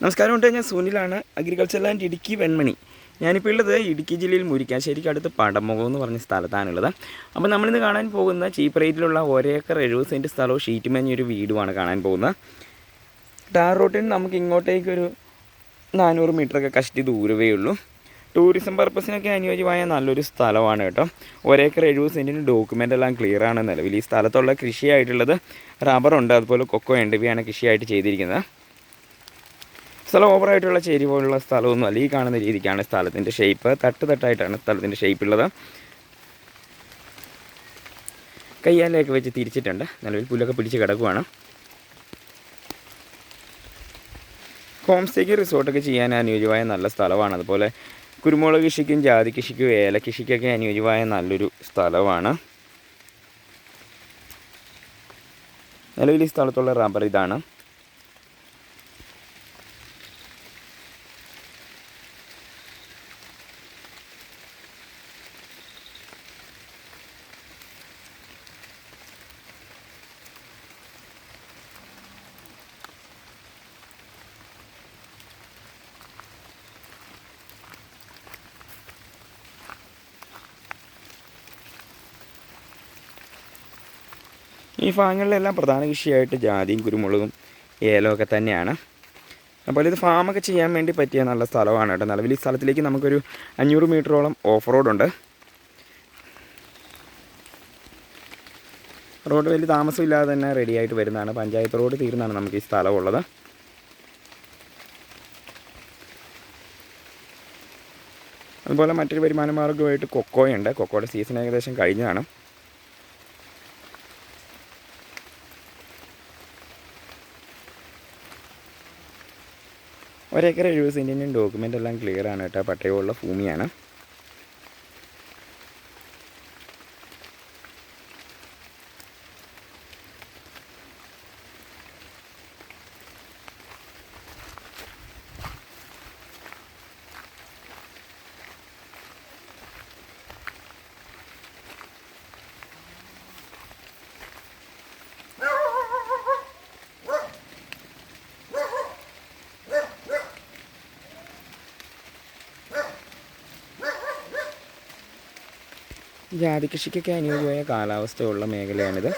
നമസ്കാരം ഉണ്ട് ഞാൻ സുനിലാണ് അഗ്രികൾച്ചർ ലാൻഡ് ഇടുക്കി വെൺമണി. ഞാനിപ്പോൾ ഉള്ളത് ഇടുക്കി ജില്ലയിൽ മുരിക്കാശ്ശേരിക്ക് അടുത്ത് പടമുഖം എന്ന് പറഞ്ഞ സ്ഥലത്താണുള്ളത് അപ്പോൾ നമ്മളിന്ന് കാണാൻ പോകുന്ന ചീപ്പ് റേറ്റിലുള്ള ഒരേക്കർ എഴുപത് സെന്റ് സ്ഥലവും ഷീറ്റ് മേഞ്ഞൊരു വീടുമാണ് കാണാൻ പോകുന്നത്. ടാർ റോട്ടിൽ നിന്ന് നമുക്ക് ഇങ്ങോട്ടേക്കൊരു നാനൂറ് മീറ്ററൊക്കെ കഷ്ടി ദൂരവേ ഉള്ളൂ. ടൂറിസം പർപ്പസിനൊക്കെ അനുയോജ്യമായ നല്ലൊരു സ്ഥലമാണ് കേട്ടോ. ഒരേക്കർ എഴുപത് സെന്റിന് ഡോക്യുമെന്റ് എല്ലാം ക്ലിയർ ആണ് നിലവിൽ ഈ സ്ഥലത്തുള്ള കൃഷിയായിട്ടുള്ളത് റബ്ബറുണ്ട് അതുപോലെ കൊക്കോ എണ്ടവിയാണ് കൃഷിയായിട്ട് ചെയ്തിരിക്കുന്നത്. സ്ഥലം ഓവറായിട്ടുള്ള ചേരി പോലുള്ള സ്ഥലമൊന്നും അല്ല. ഈ കാണുന്ന രീതിക്കാണ് സ്ഥലത്തിന്റെ ഷേപ്പ് തട്ട് തട്ടായിട്ടാണ് സ്ഥലത്തിന്റെ ഷേപ്പ് ഉള്ളത്. കയ്യാലയൊക്കെ വെച്ച് തിരിച്ചിട്ടുണ്ട്. നിലവിൽ പുല്ലൊക്കെ പിടിച്ച് കിടക്കുവാണ്. ഹോം സ്റ്റേക്ക് റിസോർട്ടൊക്കെ ചെയ്യാൻ അനുയോജ്യമായ നല്ല സ്ഥലമാണ്. അതുപോലെ കുരുമുളക് കൃഷിക്കും ജാതി കൃഷിക്കും ഏല കൃഷിക്കൊക്കെ അനുയോജ്യമായ നല്ലൊരു സ്ഥലമാണ്. നിലവിൽ ഈ സ്ഥലത്തുള്ള റബ്ബർ ഇതാണ്. ഈ ഭാഗങ്ങളിലെല്ലാം പ്രധാന കൃഷിയായിട്ട് ജാതിയും കുരുമുളകും ഏലമൊക്കെ തന്നെയാണ്. അപ്പോൾ ഇത് ഫാമൊക്കെ ചെയ്യാൻ വേണ്ടി പറ്റിയ നല്ല സ്ഥലമാണ് കേട്ടോ. നിലവിൽ ഈ സ്ഥലത്തിലേക്ക് നമുക്കൊരു അഞ്ഞൂറ് മീറ്ററോളം ഓഫ് റോഡുണ്ട് റോഡ് വലിയ താമസമില്ലാതെ തന്നെ റെഡിയായിട്ട് വരുന്നതാണ്. പഞ്ചായത്ത് റോഡ് തീർന്നാണ് നമുക്ക് ഈ സ്ഥലമുള്ളത്. അതുപോലെ മറ്റൊരു വരുമാന മാർഗമായിട്ട് കൊക്കോയുണ്ട്. കൊക്കോയുടെ സീസൺ ഏകദേശം കഴിഞ്ഞതാണ്. ഒരേക്കർ എഴുപത് സെന്റിന്റെ ഡോക്യുമെന്റ് എല്ലാം ക്ലിയർ ആണ് കേട്ടോ. പട്ടയമുള്ള ഭൂമിയാണ്. ജാതി കൃഷിക്കൊക്കെ അനുയോജ്യമായ കാലാവസ്ഥയുള്ള മേഖലയാണിത്.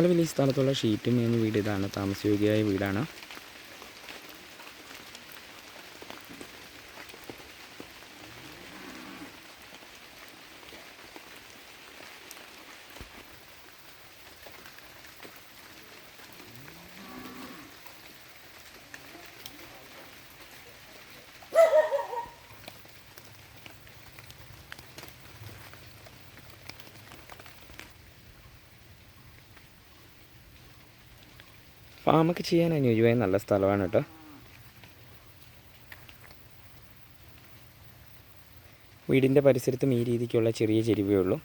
നിലവിൽ വലിയ സ്ഥലത്തുള്ള ഷീറ്റ് മേഞ്ഞ വീട് ഇതാണ് താമസയോഗ്യമായ വീടാണ്. ഫാമൊക്കെ ചെയ്യാൻ അനുയോജ്യമായ നല്ല സ്ഥലമാണ് കേട്ടോ. വീടിന്റെ പരിസരത്തും ഈ രീതിക്കുള്ള ചെറിയ ചെരുവേ ഉള്ളൂ.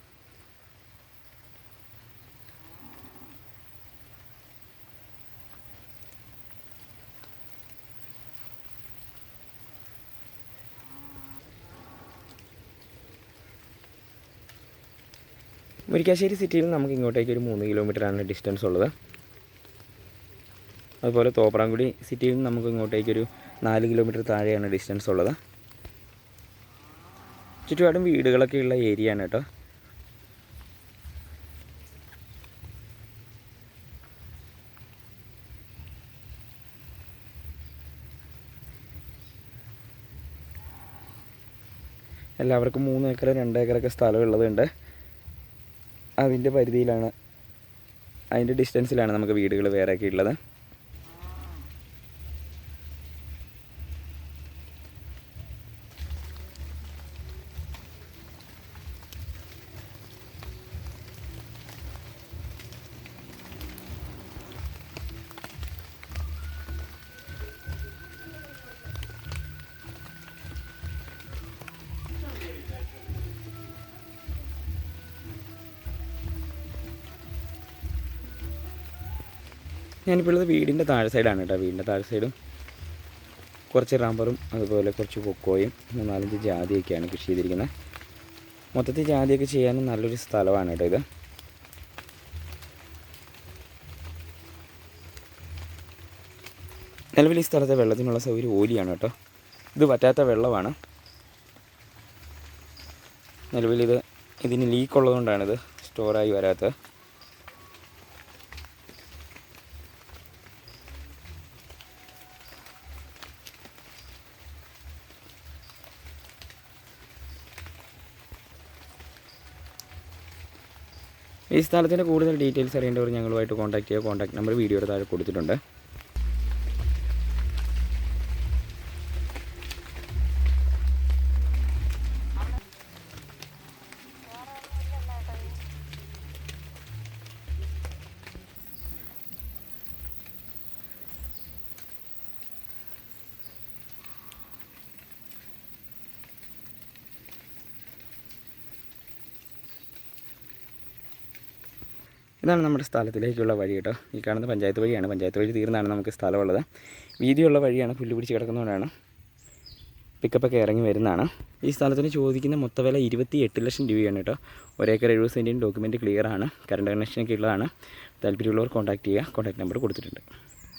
മുരിക്കാശ്ശേരി സിറ്റിയിൽ നമുക്ക് ഇങ്ങോട്ടേക്ക് ഒരു മൂന്ന് കിലോമീറ്ററാണ് ഡിസ്റ്റൻസ് ഉള്ളത്. അതുപോലെ തോപ്രാംകുടി സിറ്റിയിൽ നിന്ന് നമുക്ക് ഇങ്ങോട്ടേക്കൊരു നാല് കിലോമീറ്റർ താഴെയാണ് ഡിസ്റ്റൻസ് ഉള്ളത്. ചുറ്റുപാടും വീടുകളൊക്കെ ഉള്ള ഏരിയ ആണ് കേട്ടോ. എല്ലാവർക്കും മൂന്ന് ഏക്കർ രണ്ട് ഏക്കറൊക്കെ സ്ഥലം ഉള്ളതുണ്ട് അതിന്റെ പരിധിയിലാണ് അതിന്റെ ഡിസ്റ്റൻസിലാണ് നമുക്ക് വീടുകൾ വേറെയൊക്കെ ഉള്ളത്. ഞാനിപ്പോൾ ഉള്ളത് വീടിന്റെ താഴെ സൈഡാണ് കേട്ടോ. വീടിന്റെ താഴെ സൈഡും കുറച്ച് റബ്ബറും അതുപോലെ കുറച്ച് കൊക്കോയും മൂന്നാലഞ്ച് ജാതിയൊക്കെയാണ് കൃഷി ചെയ്തിരിക്കുന്നത്. മൊത്തത്തിൽ ജാതിയൊക്കെ ചെയ്യാനും നല്ലൊരു സ്ഥലമാണ് കേട്ടോ ഇത്. നിലവിൽ ഈ സ്ഥലത്തെ വെള്ളത്തിനുള്ള സൗകര്യം ഓലിയാണ് കേട്ടോ. ഇത് പറ്റാത്ത വെള്ളമാണ്. നിലവിൽ ഇത് ഇതിന് ലീക്ക് ഉള്ളതുകൊണ്ടാണിത് സ്റ്റോറായി വരാത്തത്. ഈ സ്ഥലത്തിന്റെ കൂടുതൽ ഡീറ്റെയിൽസ് അറിയേണ്ടവർ ഞങ്ങളുമായിട്ട് കോൺടാക്ട് ചെയ്യുക. കോൺടാക്ട് നമ്പർ വീഡിയോയുടെ താഴെ കൊടുത്തിട്ടുണ്ട്. ഇതാണ് നമ്മുടെ സ്ഥലത്തിലേക്കുള്ള വഴി കേട്ടോ. ഈ കാണുന്ന പഞ്ചായത്ത് വഴിയാണ്. പഞ്ചായത്ത് വഴി തീർന്നാണ് നമുക്ക് സ്ഥലമുള്ളത്. വീതിയുള്ള വഴിയാണ് പുല്ല് പിടിച്ച് കിടക്കുന്നതുകൊണ്ടാണ് പിക്കപ്പൊക്കെ ഇറങ്ങി വരുന്നതാണ്. ഈ സ്ഥലത്തിന് ചോദിക്കുന്ന മൊത്ത വില ഇരുപത്തി എട്ട് ലക്ഷം രൂപയാണ് കേട്ടോ. ഒരേക്കർ എഴുപത് സെന്റിന് ഡോക്യുമെന്റ് ക്ലിയറാണ് കറണ്ട് കണക്ഷനൊക്കെ ഉള്ളതാണ്. താല്പര്യമുള്ളവർ കോൺടാക്ട് ചെയ്യുക. കോൺടാക്ട് നമ്പർ കൊടുത്തിട്ടുണ്ട്.